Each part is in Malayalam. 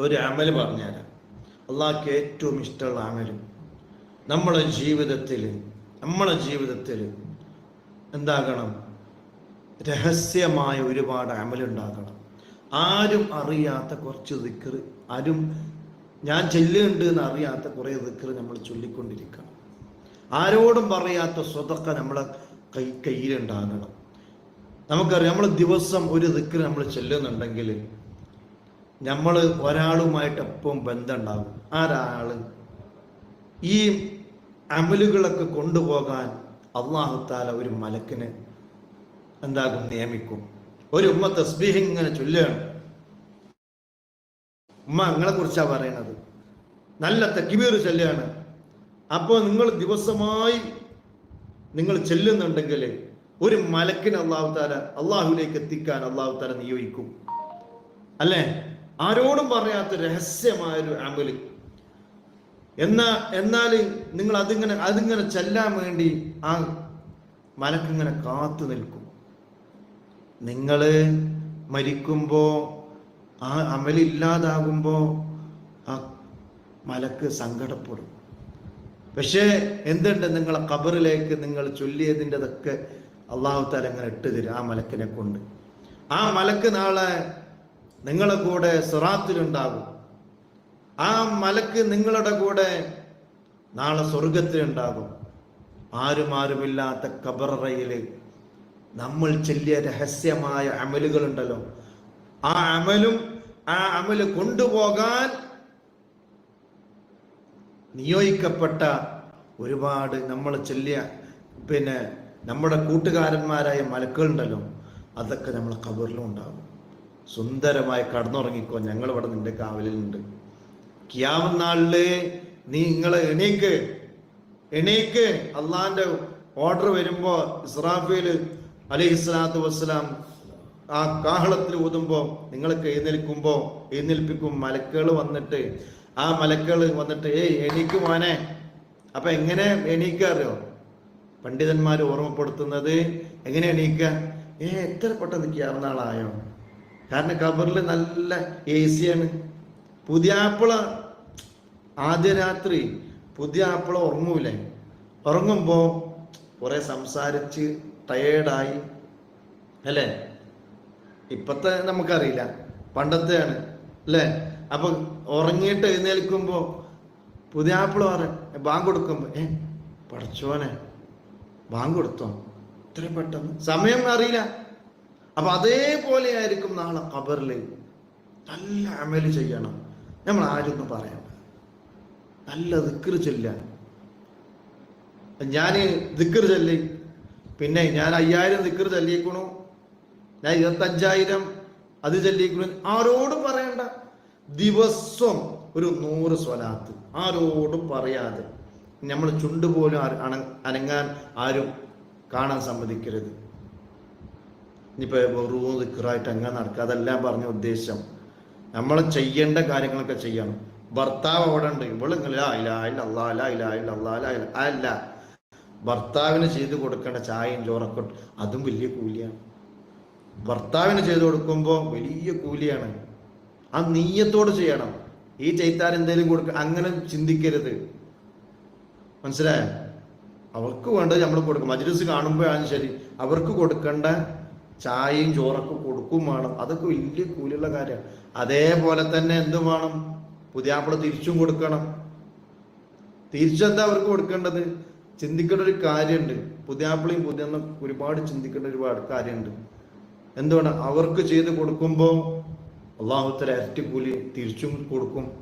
ഒരു അമൽ പറഞ്ഞുതരാം. അള്ളാഹ്ക്ക് ഏറ്റവും ഇഷ്ടമുള്ള അമലും നമ്മളെ ജീവിതത്തിൽ നമ്മളെ ജീവിതത്തിൽ എന്താകണം? രഹസ്യമായ ഒരുപാട് അമലുണ്ടാകണം ആരും അറിയാത്ത കുറച്ച് ദിക്കർ ആരും ഞാൻ ചെല്ലുന്നുണ്ട് എന്ന് അറിയാത്ത കുറേ ദിക്കർ നമ്മൾ ചൊല്ലിക്കൊണ്ടിരിക്കണം. ആരോടും പറയാത്ത സ്വതക്ക നമ്മളെ കൈ കയ്യിലുണ്ടാകണം. നമുക്കറിയാം നമ്മൾ ദിവസം ഒരു ദിക്കർ നമ്മൾ ചെല്ലുന്നുണ്ടെങ്കിൽ നമ്മൾ ഒരാളുമായിട്ട് എപ്പം ബന്ധം ആരാൾ ഈ അമലുകളൊക്കെ കൊണ്ടുപോകാൻ അള്ളാഹുത്താല ഒരു മലക്കിനെ എന്താകും? നിയമിക്കും. ഒരു ഉമ്മ തസ്ബീഹ് ഇങ്ങനെ ചൊല്ലുകയാണ്. ഉമ്മ നിങ്ങളെ കുറിച്ചാ പറയണത്. നല്ല തക്കിബീർ ചൊല്ലുകയാണ്. അപ്പോൾ നിങ്ങൾ ദിവസമായി നിങ്ങൾ ചെല്ലുന്നുണ്ടെങ്കിൽ ഒരു മലക്കിന് അള്ളാഹുത്താല അള്ളാഹുലേക്ക് എത്തിക്കാൻ അള്ളാഹുത്താല നിയോഗിക്കും. അല്ലേ? ആരോടും പറയാത്ത രഹസ്യമായൊരു അമൽ എന്നാ എന്നാൽ നിങ്ങൾ അതിങ്ങനെ അതിങ്ങനെ ചെല്ലാൻ വേണ്ടി ആ മലക്കിങ്ങനെ കാത്തു നിൽക്കും. നിങ്ങൾ മരിക്കുമ്പോൾ ആ അമലില്ലാതാകുമ്പോൾ ആ മലക്ക് സങ്കടപ്പെടും. പക്ഷേ എന്തുണ്ട് നിങ്ങളെ കബറിലേക്ക് നിങ്ങൾ ചൊല്ലിയതിന്റെതൊക്കെ അള്ളാഹു താല അങ്ങനെ ഇട്ട് തരും ആ മലക്കിനെ കൊണ്ട്. ആ മലക്ക് നാളെ നിങ്ങളെ കൂടെ സിറാത്തിലുണ്ടാകും ആ മലക്ക് നിങ്ങളുടെ കൂടെ നാളെ സ്വർഗത്തിലുണ്ടാകും ആരും ആരുമില്ലാത്ത കബറയിൽ നമ്മൾ ചെല്ലിയ രഹസ്യമായ അമലുകളുണ്ടല്ലോ. ആ അമലും ആ അമൽ കൊണ്ടുപോകാൻ നിയോഗിക്കപ്പെട്ട ഒരുപാട് നമ്മൾ ചെല്ലിയ പിന്നെ നമ്മുടെ കൂട്ടുകാരന്മാരായ മലക്കുകളുണ്ടല്ലോ. അതൊക്കെ നമ്മളെ കബറിലും ഉണ്ടാകും. സുന്ദരമായി കടന്നുറങ്ങിക്കോ ഞങ്ങൾ ഇവിടെ നിന്റെ കാവലിലുണ്ട്. നാളിൽ നീ നിങ്ങൾ എണീക്ക് എണീക്ക്. അള്ളാന്റെ ഓർഡർ വരുമ്പോ ഇസ്രാഫീൽ അലൈഹി സ്വലാത്തു വസ്സലാം ആ കാഹളത്തിൽ ഊതുമ്പോ നിങ്ങൾക്ക് എഴുന്നേൽക്കുമ്പോ എഴുന്നേൽപ്പിക്കും. മലക്കുകൾ വന്നിട്ട് ആ മലക്കുകൾ വന്നിട്ട് ഏയ് എണീക്ക് മോനെ. അപ്പൊ എങ്ങനെ എണീക്കാറിയോ പണ്ഡിതന്മാർ ഓർമ്മപ്പെടുത്തുന്നത് എങ്ങനെ എണീക്കുക ഏ എത്ര പെട്ടെന്ന് കിയാവുന്ന ആളായോ കാരണം കബറിൽ നല്ല എ സിയാണ് പുതിയ ആപ്പിള ആദ്യ രാത്രി പുതിയ ആപ്പിള ഉറങ്ങൂലേ? ഉറങ്ങുമ്പോ കുറെ സംസാരിച്ച് ടയേർഡായി അല്ലേ? ഇപ്പത്തെ നമുക്കറിയില്ല. പണ്ടത്തെയാണ്. അല്ലേ? അപ്പൊ ഉറങ്ങിയിട്ട് എഴുന്നേൽക്കുമ്പോൾ പുതിയ ആപ്പിള പറ ബാങ്ക് കൊടുക്കുമ്പോ ഏ പഠിച്ചോനെ ബാങ്ക് കൊടുത്തോ? ഇത്ര പെട്ടെന്ന്? സമയം അറിയില്ല. അപ്പൊ അതേപോലെ ആയിരിക്കും നാളെ ഖബറിൽ നല്ല അമൽ ചെയ്യണം. നമ്മൾ ആരൊന്നും പറയാം നല്ല ദിക്കർ ചെല്ലാൻ ഞാൻ ദിക്കർ ചൊല്ലി. പിന്നെ ഞാൻ അയ്യായിരം ദിക്കർ ചൊല്ലിക്കണു ഞാൻ ഇരുപത്തഞ്ചായിരം അത് ചൊല്ലിക്കണു ആരോടും പറയണ്ട. ദിവസം ഒരു നൂറ് സ്വലാത്ത്. ആരോടും പറയാതെ. നമ്മൾ ചുണ്ടുപോലും അനങ്ങാൻ ആരും കാണാൻ സമ്മതിക്കരുത്. ഇനിയിപ്പോ വെറും ദിക്കറായിട്ട് അങ്ങനെ നടക്കുക. അതെല്ലാം പറഞ്ഞ ഉദ്ദേശം. നമ്മൾ ചെയ്യേണ്ട കാര്യങ്ങളൊക്കെ ചെയ്യണം. ഭർത്താവ് അവിടെ ഉണ്ട്. ഇവൾ ഇങ്ങനെ ഇല്ല ഇലാഹ ഇല്ലല്ലാ, ഇല്ല ഇലാഹ ഇല്ലല്ലാ, ലാ അല്ല. ഭർത്താവിന് ചെയ്തു കൊടുക്കേണ്ട ചായയും ചോറൊക്കെ അതും വലിയ കൂലിയാണ്. ഭർത്താവിന് ചെയ്തു കൊടുക്കുമ്പോൾ വലിയ കൂലിയാണ്. ആ നീയത്തോട് ചെയ്യണം. ഈ ചെയ്താൻ എന്തെങ്കിലും കൊടുക്ക അങ്ങനെ ചിന്തിക്കരുത്. മനസ്സിലായോ? അവർക്ക് വേണ്ടത് നമ്മൾ കൊടുക്കും. മജ്ലിസ് കാണുമ്പോഴാണ് ശരി. അവർക്ക് കൊടുക്കേണ്ട ചായയും ചോറൊക്കെ കൊടുക്കും വേണം. അതൊക്കെ വലിയ കൂലുള്ള കാര്യമാണ് അതേപോലെ തന്നെ എന്തും വേണം. പുതിയാപ്പിള തിരിച്ചും കൊടുക്കണം. തിരിച്ചെന്താ അവർക്ക് കൊടുക്കേണ്ടത്? ചിന്തിക്കേണ്ട ഒരു കാര്യമുണ്ട് പുതിയാപ്പിളയും പുതിയ ഒരുപാട് ചിന്തിക്കേണ്ട ഒരുപാട് കാര്യമുണ്ട് എന്തുകൊണ്ട് അവർക്ക് ചെയ്ത് കൊടുക്കുമ്പോൾ അള്ളാഹുത്തര ഇരട്ടി കൂലി തിരിച്ചും കൊടുക്കും.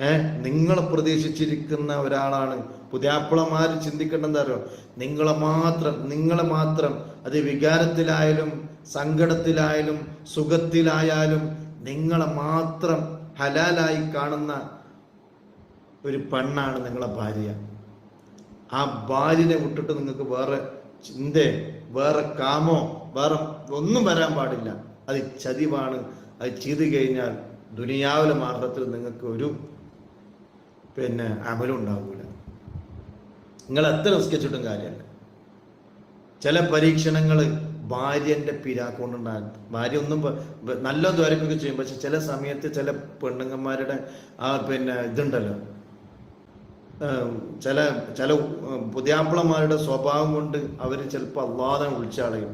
ഏ? നിങ്ങൾ പ്രതീക്ഷിച്ചിരിക്കുന്ന ഒരാളാണ്. പുതിയാപ്പിളമാര് ചിന്തിക്കേണ്ട എന്താ അറിയോ? നിങ്ങളെ മാത്രം നിങ്ങളെ മാത്രം അത് വികാരത്തിലായാലും സങ്കടത്തിലായാലും സുഖത്തിലായാലും നിങ്ങളെ മാത്രം ഹലാലായി കാണുന്ന ഒരു പെണ്ണാണ് നിങ്ങളെ ഭാര്യ. ആ ഭാര്യനെ വിട്ടിട്ട് നിങ്ങൾക്ക് വേറെ ചിന്ത വേറെ കാമോ വേറെ ഒന്നും വരാൻ പാടില്ല. അത് ചതിവാണ്. അത് ചെയ്തു കഴിഞ്ഞാൽ ദുനിയാവിലെ മാർഗത്തിൽ നിങ്ങൾക്ക് ഒരു പിന്നെ അമലും ഉണ്ടാവില്ല നിങ്ങൾ എത്ര നിസ്കരിച്ചിട്ടും കാര്യമല്ല. ചില പരീക്ഷണങ്ങൾ ഭാര്യന്റെ പിരാക്കൊണ്ടുണ്ടാകും ഭാര്യ ഒന്നും നല്ല ദ്വാരക്കൊക്കെ ചെയ്യും. പക്ഷെ ചില സമയത്ത് ചില പെണ്ണുങ്ങന്മാരുടെ ആ പിന്നെ ഇതുണ്ടല്ലോ. ചില ചില പുതിയാപ്പിളന്മാരുടെ സ്വഭാവം കൊണ്ട് അവർ ചിലപ്പോൾ അള്ളാതെ വിളിച്ചാളയും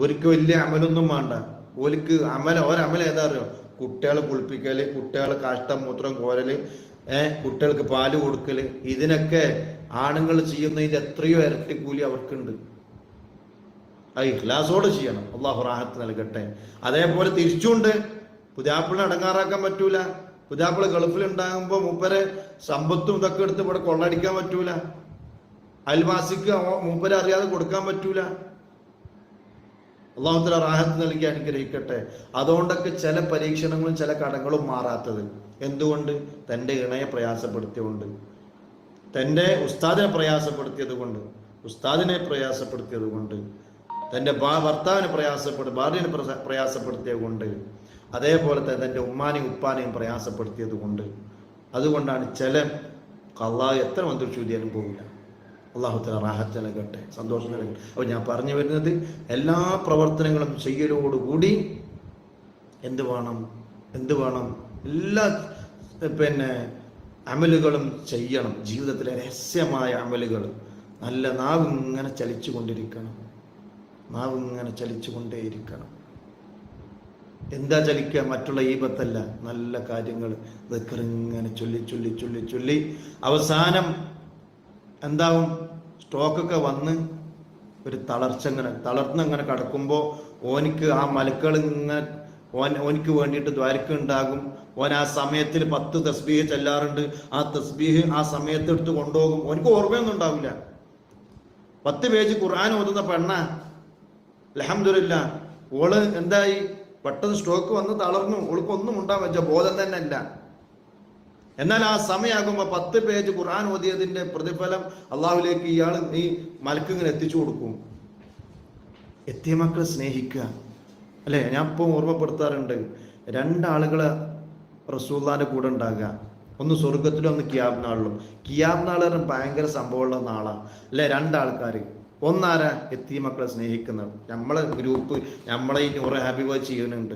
ഓർക്ക് വലിയ അമലൊന്നും വേണ്ട. ഓർക്ക് അമല ഒരമല ഏതാ അറിയോ? കുട്ടികളെ കുളിപ്പിക്കൽ കുട്ടികളെ കാഷ്ടം മൂത്രം കോരൽ ഏഹ് കുട്ടികൾക്ക് പാൽ കൊടുക്കൽ ഇതിനൊക്കെ ആണുങ്ങൾ ചെയ്യുന്നതിന്റെ എത്രയോ ഇരട്ടി കൂലി അവർക്കുണ്ട്. അത് ഇഖ്ലാസോടെ ചെയ്യണം. അള്ളാഹു റാഹത്ത് നൽകട്ടെ. അതേപോലെ തിരിച്ചുണ്ട്. പുതിയാപ്പിളിനെ അടങ്ങാറാക്കാൻ പറ്റൂല. പുതിയാപ്പിള ഗൾഫിൽ ഉണ്ടാകുമ്പോൾ മൂപ്പരെ സമ്പത്തും ഇതൊക്കെ എടുത്ത് ഇവിടെ കൊള്ളടിക്കാൻ പറ്റൂല. അയൽവാസിക്ക് മൂപ്പരെ അറിയാതെ കൊടുക്കാൻ പറ്റൂല. അള്ളാഹുത്തല റാഹത്ത് നൽകി അനുഗ്രഹിക്കട്ടെ. അതുകൊണ്ടൊക്കെ ചില പരീക്ഷണങ്ങളും ചില കടങ്ങളും മാറാത്തത്. എന്തുകൊണ്ട്? തന്റെ ഇണയെ പ്രയാസപ്പെടുത്തിയതുകൊണ്ട്. തന്റെ ഉസ്താദിനെ പ്രയാസപ്പെടുത്തിയത് കൊണ്ട് ഉസ്താദിനെ പ്രയാസപ്പെടുത്തിയത് കൊണ്ട് തന്റെ ഭർത്താവിനെ പ്രയാസപ്പെടു ഭാര്യനെ പ്രയാസപ്പെടുത്തിയത് കൊണ്ട് അതേപോലെ തന്നെ തന്റെ ഉമ്മാനെയും ഉപ്പാനെയും പ്രയാസപ്പെടുത്തിയത് കൊണ്ട് അതുകൊണ്ടാണ് ചില അള്ളാഹ് എത്ര മന്ത്രിച്ചൂതിയാലും പോകില്ല അള്ളാഹുത്തല റാഹത്ത് നൽകട്ടെ സന്തോഷം നൽകട്ടെ. അപ്പോൾ ഞാൻ പറഞ്ഞു വരുന്നത് എല്ലാ പ്രവർത്തനങ്ങളും ചെയ്യലോടുകൂടി എന്ത് വേണം എന്ത് വേണം എല്ലാ പിന്നെ അമലുകളും ചെയ്യണം. ജീവിതത്തിലെ രഹസ്യമായ അമലുകൾ. നല്ല നാവ് ഇങ്ങനെ ചലിച്ചു കൊണ്ടിരിക്കണം നാവ് ഇങ്ങനെ ചലിച്ചു കൊണ്ടേയിരിക്കണം എന്താ ചലിക്കുക? മറ്റുള്ള ഈപത്തല്ല. നല്ല കാര്യങ്ങൾ. ഇങ്ങനെ ചൊല്ലി ചൊല്ലി ചൊല്ലി ചൊല്ലി. അവസാനം എന്താവും? സ്റ്റോക്കൊക്കെ വന്ന് ഒരു തളർച്ച ഇങ്ങനെ തളർന്നങ്ങനെ കടക്കുമ്പോൾ ഓനിക്ക് ആ മലക്കൾ ഇങ്ങനെ ഓൻ ഓനിക്ക് വേണ്ടിയിട്ട് ദ്വാരക്ക ഉണ്ടാകും. ഓൻ ആ സമയത്തിൽ പത്ത് തസ്ബീഹ് ചെല്ലാറുണ്ട്. ആ തസ്ബീഹ് ആ സമയത്ത് എടുത്ത് കൊണ്ടുപോകും. ഓനിക്ക് ഓർമ്മയൊന്നും ഉണ്ടാവില്ല. പത്ത് പേജ് ഖുർആൻ ഓതുന്ന പെണ്ണ. അലഹമില്ല ഓൾ എന്തായി? പെട്ടെന്ന് സ്ട്രോക്ക് വന്ന് തളർന്നു. ഓൾക്കൊന്നും ഉണ്ടാവാൻ വെച്ച ബോധം തന്നെ അല്ല എന്നാൽ ആ സമയമാകുമ്പോൾ പത്ത് പേജ് ഖുർആൻ ഓതിയതിന്റെ പ്രതിഫലം അള്ളാഹുലേക്ക് ഇയാൾ ഈ മലക്കിങ്ങനെ എത്തിച്ചു കൊടുക്കും. എത്തിയ മക്കളെ സ്നേഹിക്കുക. അല്ലേ? ഞാൻ ഇപ്പോൾ ഓർമ്മപ്പെടുത്താറുണ്ട് രണ്ടാളുകൾ റസൂല്ലാന്റെ കൂടെ ഉണ്ടാകുക. ഒന്ന് സ്വർഗത്തിലും ഒന്ന് കിയാബ് നാളിലും കിയാബ് നാൾ ഭയങ്കര സംഭവമുള്ള നാളാണ്. അല്ലേ? രണ്ടാൾക്കാർ ഒന്നാരാ? എത്തി മക്കളെ സ്നേഹിക്കുന്നത്. നമ്മളെ ഗ്രൂപ്പ് നമ്മളെ ഈ നൂറ് ബോയ് ചെയ്യുന്നുണ്ട്.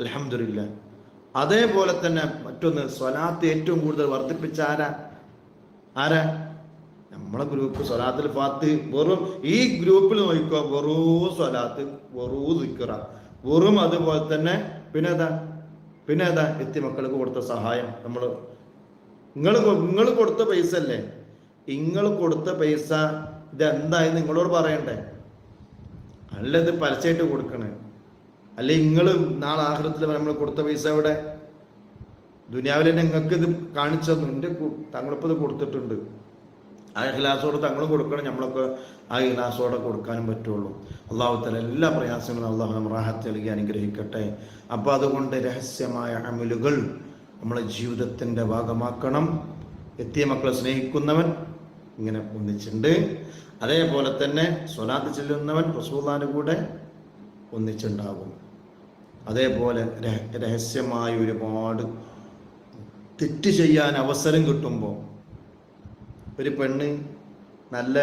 അലഹമില്ല അതേപോലെ തന്നെ മറ്റൊന്ന് സ്വലാത്ത് ഏറ്റവും കൂടുതൽ വർദ്ധിപ്പിച്ച ആരാ? ആരാ? നമ്മളെ ഗ്രൂപ്പ് സ്വലാത്തിൽ ഫാത്ത്. വെറും ഈ ഗ്രൂപ്പിൽ നോക്കിക്കോ വെറൂ സ്വലാത്ത് വെറൂ ദിക്കറ വെറും അതുപോലെ തന്നെ പിന്നെ ഏതാ പിന്നെ ഏതാ എത്തി മക്കൾക്ക് കൊടുത്ത സഹായം. നമ്മൾ നിങ്ങൾ നിങ്ങൾ കൊടുത്ത പൈസ അല്ലേ? നിങ്ങൾ കൊടുത്ത പൈസ ഇതെന്തായി നിങ്ങളോട് പറയണ്ടേ? അല്ല ഇത് പരസ്യമായിട്ട് കൊടുക്കണേ. അല്ലെ നിങ്ങൾ നാളെ ആഹൃത്തിൽ നമ്മൾ കൊടുത്ത പൈസ എവിടെ? ദുനിയാവിലെ നിങ്ങൾക്ക് ഇത് കാണിച്ചു തന്നു. എന്റെ തങ്ങളിപ്പോൾ ഇത് കൊടുത്തിട്ടുണ്ട്. ആ ഇഹ്ലാസോട് തങ്ങളും കൊടുക്കണം നമ്മളൊക്കെ ആ ഇഹ്ലാസോടെ കൊടുക്കാനും പറ്റുള്ളൂ. അള്ളാഹുത്തല എല്ലാ പ്രയാസങ്ങളും അള്ളാഹു നമ്മൾ റാഹത്ത് നൽകി അനുഗ്രഹിക്കട്ടെ. അപ്പോൾ അതുകൊണ്ട് രഹസ്യമായ അമലുകൾ നമ്മളെ ജീവിതത്തിന്റെ ഭാഗമാക്കണം. എത്തിയ മക്കളെ സ്നേഹിക്കുന്നവൻ ഇങ്ങനെ ഒന്നിച്ചുണ്ട്. അതേപോലെ തന്നെ സ്വലാത്ത് ചെല്ലുന്നവൻ റസൂദാന് കൂടെ ഒന്നിച്ചുണ്ടാകും. അതേപോലെ രഹ- രഹസ്യമായ ഒരുപാട് തെറ്റ് ചെയ്യാൻ അവസരം കിട്ടുമ്പോൾ ഒരു പെണ്ണ് നല്ല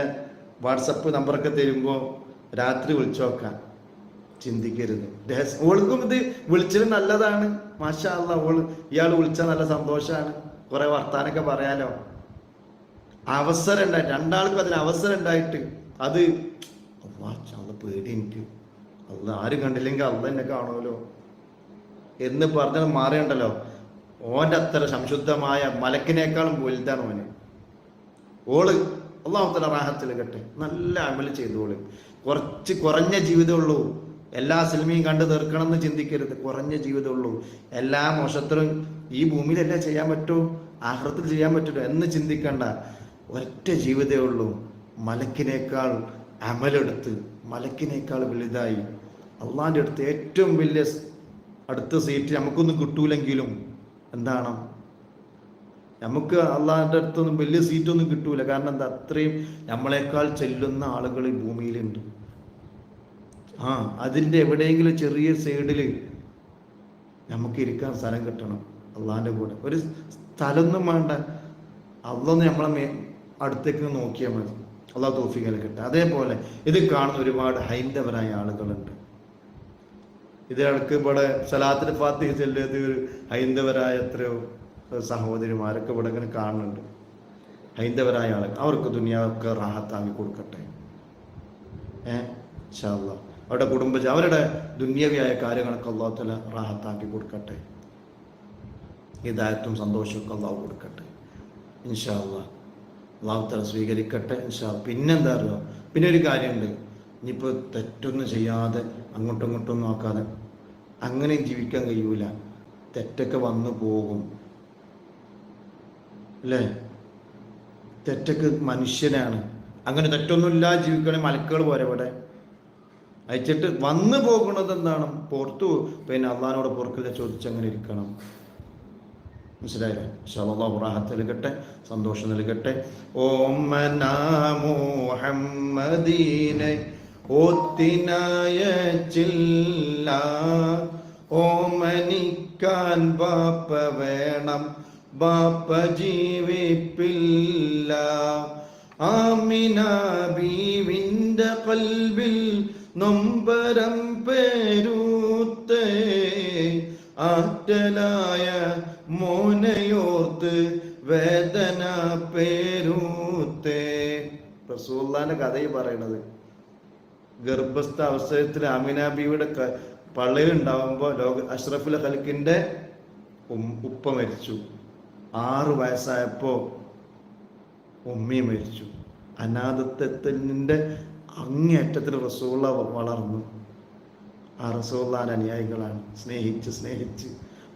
വാട്സപ്പ് നമ്പറൊക്കെ തരുമ്പോൾ രാത്രി വിളിച്ചു നോക്കാൻ ചിന്തിക്കരുത്. രഹസ്യം ഓൾക്കും ഇത് വിളിച്ചത് നല്ലതാണ്. മാഷാ ഓൾ ഇയാൾ വിളിച്ചാൽ നല്ല സന്തോഷമാണ് കുറെ വർത്താനൊക്കെ പറയാലോ. അവസരം ഉണ്ടായിട്ട് രണ്ടാൾക്കും അതിന് അവസരം ഉണ്ടായിട്ട് അത് പേടി എനിക്ക്. അത് ആരും കണ്ടില്ലെങ്കിൽ അള്ള എന്നെ കാണുമല്ലോ എന്ന് പറഞ്ഞാൽ മാറിയുണ്ടല്ലോ. ഓന്റെ അത്ര സംശുദ്ധമായ മലക്കിനേക്കാളും വലുതാണ് ഓന്. ഓൾ അള്ളാഹുത്തല റാഹത്തിൽ കെട്ടെ നല്ല അമൽ ചെയ്തോൾ കുറച്ച് കുറഞ്ഞ ജീവിതമുള്ളൂ എല്ലാ സിനിമയും കണ്ടു തീർക്കണം എന്ന് ചിന്തിക്കരുത്. കുറഞ്ഞ ജീവിതമുള്ളൂ എല്ലാ മോശത്തിലും ഈ ഭൂമിയിലല്ലേ ചെയ്യാൻ പറ്റൂ? ആഹൃത്തിൽ ചെയ്യാൻ പറ്റുമോ എന്ന് ചിന്തിക്കണ്ട. ഒറ്റ ജീവിതമേ ഉള്ളൂ. മലക്കിനേക്കാൾ അമലെടുത്ത് മലക്കിനേക്കാൾ വലുതായി. അള്ളാന്റെ അടുത്ത് ഏറ്റവും വലിയ അടുത്ത സീറ്റ് നമുക്കൊന്നും കിട്ടൂലെങ്കിലും എന്താണ്? നമുക്ക് അള്ളാഹിന്റെ അടുത്തൊന്നും വലിയ സീറ്റൊന്നും കിട്ടൂല. കാരണം എന്താ? അത്രയും നമ്മളെക്കാൾ ചെല്ലുന്ന ആളുകൾ ഈ ഭൂമിയിലുണ്ട്. ആ അതിന്റെ എവിടെയെങ്കിലും ചെറിയ സൈഡിൽ നമുക്ക് ഇരിക്കാൻ സ്ഥലം കിട്ടണം അള്ളാഹിന്റെ കൂടെ. ഒരു സ്ഥലമൊന്നും വേണ്ട. അള്ളൊന്ന് നമ്മളെ മേ അടുത്തേക്ക് നോക്കിയാൽ മതി. അള്ളാഹ് തോഫിക്കാൻ കിട്ടുക. അതേപോലെ ഇത് കാണുന്ന ഒരുപാട് ഹൈന്ദവരായ ആളുകളുണ്ട്. ഇതിടക്ക് ഇവിടെ സലാത്തിന് ഫാത്തിഹ ചെല്ലിയത് ഒരു ഹൈന്ദവരായ എത്രയോ സഹോദരിമാരൊക്കെ ഇവിടെ ഇങ്ങനെ കാണുന്നുണ്ട്. ഹൈന്ദവരായ ആളുകൾ അവർക്ക് ദുനിയാവൊക്കെ റാഹത്താക്കി കൊടുക്കട്ടെ. ഏ? ഇൻഷാല്ല അവരുടെ കുടുംബ അവരുടെ ദുന്യവിയായ കാര്യങ്ങളൊക്കെ അള്ളാഹത്തല റാഹത്താക്കി കൊടുക്കട്ടെ. ഹിദായത്തും സന്തോഷമൊക്കെ അള്ളാഹു കൊടുക്കട്ടെ. ഇൻഷാല്ല അള്ളാഹുത്തല സ്വീകരിക്കട്ടെ ഇൻഷാ പിന്നെന്താ അറിയോ? പിന്നെ ഒരു കാര്യമുണ്ട്. ഇനിയിപ്പോൾ തെറ്റൊന്നും ചെയ്യാതെ അങ്ങോട്ടും ഇങ്ങോട്ടും നോക്കാതെ അങ്ങനെ ജീവിക്കാൻ കഴിയൂല. തെറ്റൊക്കെ വന്നു പോകും. അല്ലേ? തെറ്റൊക്കെ മനുഷ്യനാണ്. അങ്ങനെ തെറ്റൊന്നുമില്ല ജീവിക്കണേ മലക്കുകൾ പോരെ ഇവിടെ. അയച്ചിട്ട് വന്നു പോകുന്നത് എന്താണ്? പുറത്തു പിന്നെ അള്ളഹാനോട് പുറക്കില്ല ചോദിച്ചങ്ങനെ ഇരിക്കണം. മനസ്സിലായില്ലേ? ഷാളല്ലാഹു റാഹത്ത് നൽകട്ടെ സന്തോഷം നൽകട്ടെ. ഓമന മുഹമ്മദീനെ ഓത്തിനായ ഓമനിക്കാൻ പാപ്പ വേണം. ബാപ്പ ജീവിപ്പില്ല ആമിന ബീവിന്റെ കൽവിൽ നൊമ്പരം പേരൂത്തേ. ആറ്റലായ മോനയോർത്ത് വേദന പേരൂത്തേ. റസൂള്ളാന്റെ കഥയിൽ പറയണത് ഗർഭസ്ഥ അവസരത്തിൽ അമിന ബീവിയുടെ ലോക അഷ്റഫുൽ ഹൽക്കിന്റെ ഉപ്പ മരിച്ചു. ആറ് വയസ്സായപ്പോൾ ഉമ്മി മരിച്ചു. അനാഥത്വത്തിന്റെ അങ്ങേയറ്റത്തിൽ റസൂള്ള വളർന്നു. ആ റസൂള്ളാൻ അനുയായികളാണ്. സ്നേഹിച്ച് സ്നേഹിച്ച്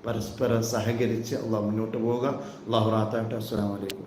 പരസ്പരം സഹകരിച്ച് അള്ളാഹ് മുന്നോട്ട് പോവുക. അള്ളാഹു റാത്താട്ടെ അസ്സാം വലൈക്കും